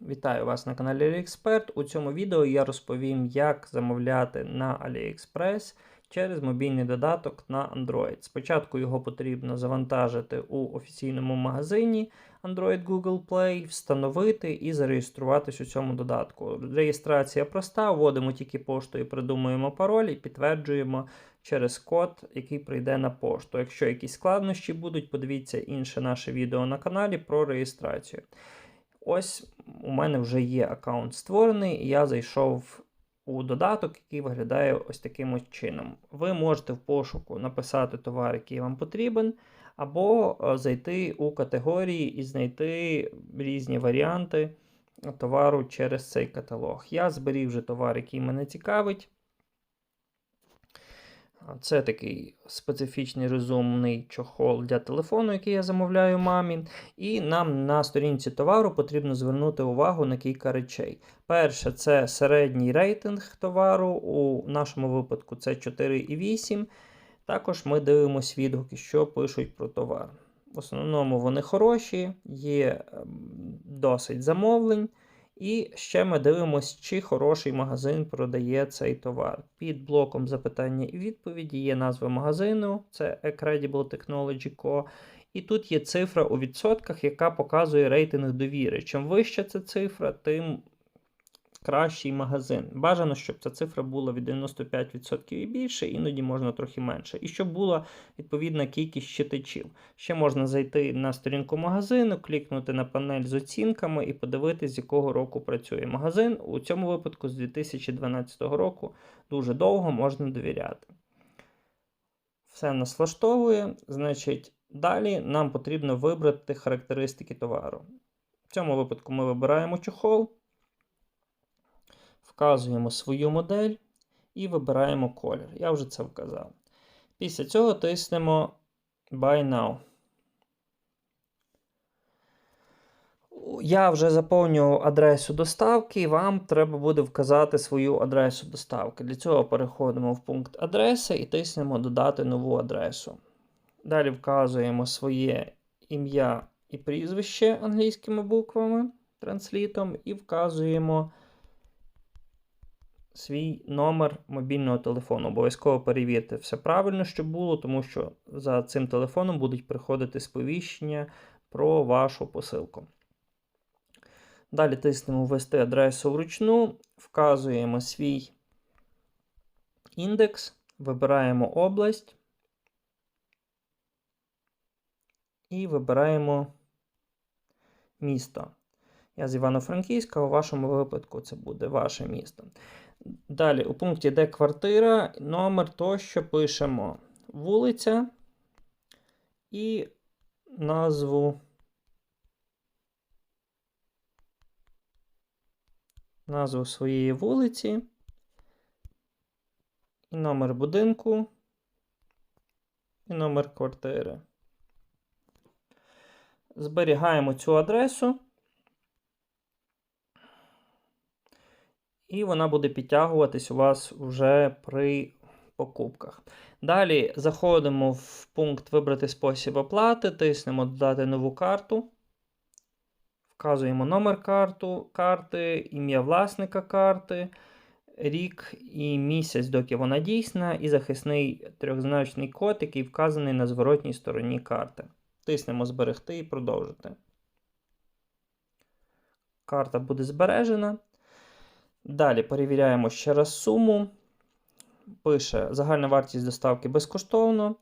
Вітаю вас на каналі AliExpert. У цьому відео я розповім, як замовляти на AliExpress через мобільний додаток на Android. Спочатку його потрібно завантажити у офіційному магазині Android Google Play, встановити і зареєструватись у цьому додатку. Реєстрація проста, вводимо тільки пошту і придумуємо пароль і підтверджуємо через код, який прийде на пошту. Якщо якісь складнощі будуть, подивіться інше наше відео на каналі про реєстрацію. Ось у мене вже є аккаунт створений, і я зайшов у додаток, який виглядає ось таким чином. Ви можете в пошуку написати товар, який вам потрібен, або е, зайти у категорії і знайти різні варіанти товару через цей каталог. Я зберіг вже товар, який мене цікавить. Це такий специфічний розумний чохол для телефону, який я замовляю мамі. І нам на сторінці товару потрібно звернути увагу на кілька речей. Перше, це середній рейтинг товару. У нашому випадку це 4,8. Також ми дивимося відгуки, що пишуть про товар. В основному вони хороші, є ем, досить замовлень. І ще ми дивимося, чи хороший магазин продає цей товар. Під блоком запитання і відповіді є назва магазину, це Credible Technology Co. І тут є цифра у відсотках, яка показує рейтинг довіри. Чим вища ця цифра, тим кращий магазин. Бажано, щоб ця цифра була від 95% і більше, іноді можна трохи менше. І щоб була відповідна кількість читачів. Ще можна зайти на сторінку магазину, клікнути на панель з оцінками і подивитися, з якого року працює магазин. У цьому випадку з 2012 року дуже довго можна довіряти. Все нас влаштовує, значить, далі нам потрібно вибрати характеристики товару. В цьому випадку ми вибираємо чохол вказуємо свою модель і вибираємо колір. Я вже це вказав. Після цього тиснемо Buy Now. Я вже заповнював адресу доставки, і вам треба буде вказати свою адресу доставки. Для цього переходимо в пункт адреси і тиснемо Додати нову адресу. Далі вказуємо своє ім'я і прізвище англійськими буквами, транслітом, і вказуємо свій номер мобільного телефону. Обов'язково перевірте все правильно, що було, тому що за цим телефоном будуть приходити сповіщення про вашу посилку. Далі тиснемо Ввести адресу вручну, вказуємо свій індекс, вибираємо область і вибираємо місто. Я з Івано-Франківська, у вашому випадку це буде ваше місто. Далі, у пункті де квартира, номер тощо пишемо вулиця і назву. Назву своєї вулиці, і номер будинку, і номер квартири. Зберігаємо цю адресу. І вона буде підтягуватись у вас вже при покупках. Далі заходимо в пункт Вибрати спосіб оплати, тиснемо Додати нову карту. Вказуємо номер карту, карти, ім'я власника карти, рік і місяць, доки вона дійсна, і захисний трьохзначний код, який вказаний на зворотній стороні карти. Тиснемо Зберегти і продовжити. Карта буде збережена. Далі перевіряємо ще раз суму. Пише загальна вартість доставки безкоштовно.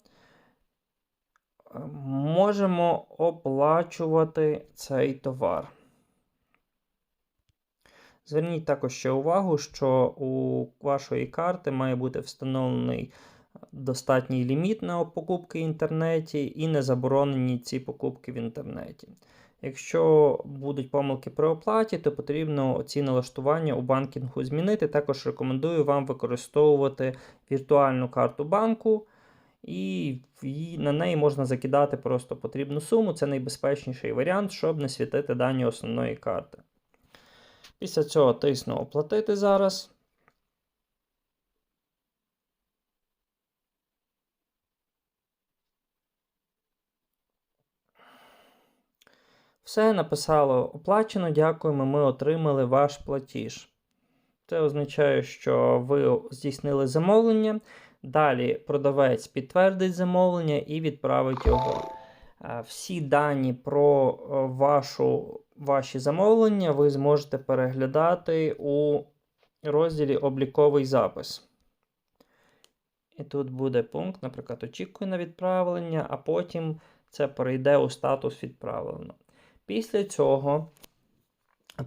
Можемо оплачувати цей товар. Зверніть також ще увагу, що у вашої карти має бути встановлений достатній ліміт на покупки в інтернеті і не заборонені ці покупки в інтернеті. Якщо будуть помилки при оплаті, то потрібно ці налаштування у банкінгу змінити. Також рекомендую вам використовувати віртуальну карту банку, і на неї можна закидати просто потрібну суму. Це найбезпечніший варіант, щоб не світити дані основної карти. Після цього тисну оплатити зараз. Все написало оплачено, дякуємо, ми отримали ваш платіж. Це означає, що ви здійснили замовлення. Далі продавець підтвердить замовлення і відправить його. Е, Всі дані про е, вашу, ваші замовлення ви зможете переглядати у розділі Обліковий запис. І тут буде пункт, наприклад, очікую на відправлення, а потім це перейде у статус відправлено. Після цього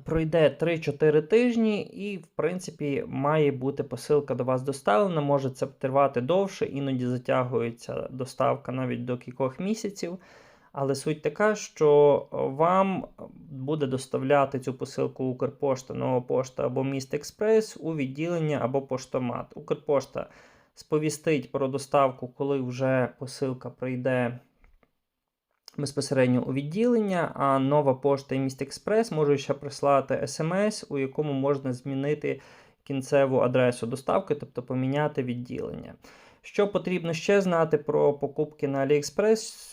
пройде 3-4 тижні, і, в принципі, має бути посилка до вас доставлена. Може це тривати довше, іноді затягується доставка навіть до кількох місяців. Але суть така, що вам буде доставляти цю посилку Укрпошта, Нова пошта або Міст Експрес у відділення або поштомат. Укрпошта сповістить про доставку, коли вже посилка прийде безпосередньо у відділення, а нова пошта і Міст Експрес можуть ще прислати смс, у якому можна змінити кінцеву адресу доставки, тобто поміняти відділення. Що потрібно ще знати про покупки на AliExpress?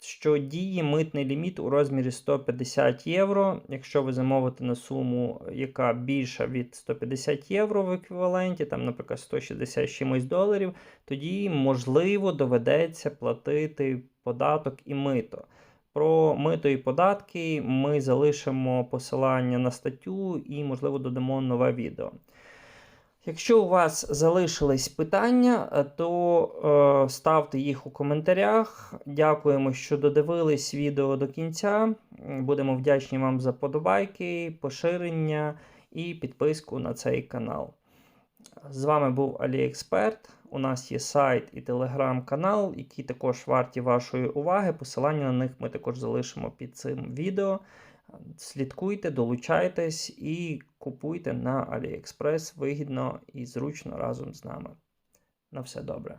Що діє митний ліміт у розмірі 150 євро. Якщо ви замовите на суму, яка більша від 150 євро в еквіваленті, там, наприклад, 160 чимось доларів, тоді, можливо, доведеться платити податок і мито. Про мито і податки ми залишимо посилання на статтю і, можливо, додамо нове відео. Якщо у вас залишились питання, то е, ставте їх у коментарях. Дякуємо, що додивились відео до кінця. Будемо вдячні вам за подобайки, поширення і підписку на цей канал. З вами був Аліексперт. У нас є сайт і телеграм-канал, які також варті вашої уваги. Посилання на них ми також залишимо під цим відео. Слідкуйте, долучайтесь і купуйте на AliExpress вигідно і зручно разом з нами. На все добре.